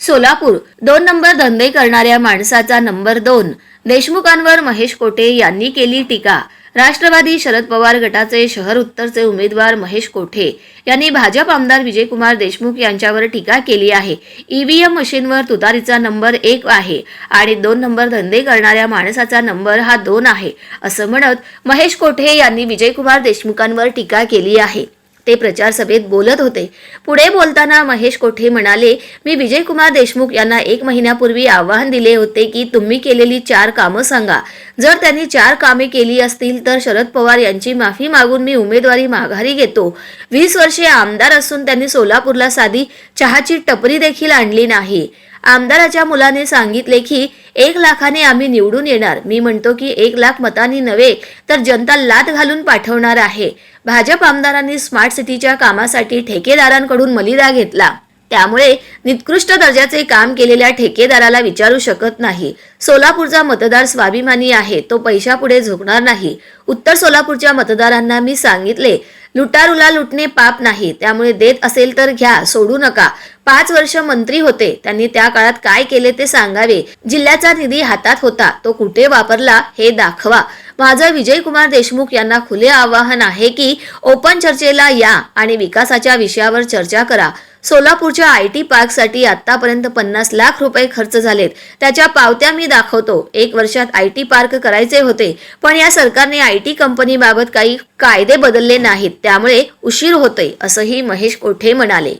सोलापूर. दोन नंबर धंदे करणाऱ्या माणसाचा नंबर दोन. देशमुखांवर महेश कोठे यांनी केली टीका. राष्ट्रवादी शरद पवार गटाचे शहर उत्तरचे उमेदवार महेश कोठे यांनी भाजप आमदार विजयकुमार देशमुख यांच्यावर टीका केली आहे. ईव्हीएम मशीनवर तुतारीचा नंबर एक आहे आणि दोन नंबर धंदे करणाऱ्या माणसाचा नंबर हा दोन आहे असं म्हणत महेश कोठे यांनी विजयकुमार देशमुखांवर टीका केली आहे. ते प्रचार सभेत बोलत होते. पुढे बोलताना महेश कोठे म्हणाले मी विजयकुमार देशमुख यांना एक महिन्यापूर्वी आवाहन दिले होते की तुम्ही केलेली चार कामं सांगा. जर त्यांनी चार कामे केली असतील तर शरद पवार यांची माफी मागून मी उमेदवारी माघारी घेतो. वीस वर्षे आमदार असून त्यांनी सोलापूरला साधी चहाची टपरी देखील आणली नाही. आमदाराच्या मुलाने सांगितले की एक लाखाने आम्ही निवडून येणार. मी म्हणतो की एक लाख मतांनी नव्हे तर जनता लात घालून पाठवणार आहे. भाजप आमदारांनी स्मार्ट सिटीच्या कामासाठी ठेकेदारांकडून मलिदा घेतला. त्यामुळे निकृष्ट दर्जाचे काम केलेल्या ठेकेदाराला विचारू शकत नाही. सोलापूरचा मतदार स्वाभिमानी आहे तो पैशापुढे झुकणार नाही. उत्तर सोलापूरच्या मतदारांना मी सांगितले लुटारूला लुटणे पाप नाही. त्यामुळे देत असेल तर घ्या सोडू नका. पाच वर्ष मंत्री होते. त्यांनी त्या काळात काय केले ते सांगावे. जिल्ह्याचा निधी हातात होता. तो कुठे वापरला हे दाखवा. माझं विजयकुमार देशमुख यांना खुले आवाहन आहे की ओपन चर्चेला या आणि विकासाच्या विषयावर चर्चा करा. सोलापूरच्या आय टी पार्कसाठी आतापर्यंत पन्नास लाख रुपये खर्च झालेत. त्याच्या पावत्या मी दाखवतो. एक वर्षात आय टी पार्क करायचे होते पण या सरकारने आय टी कंपनीबाबत काही कायदे बदलले नाहीत. त्यामुळे उशीर होतोय असंही महेश कोठे म्हणाले.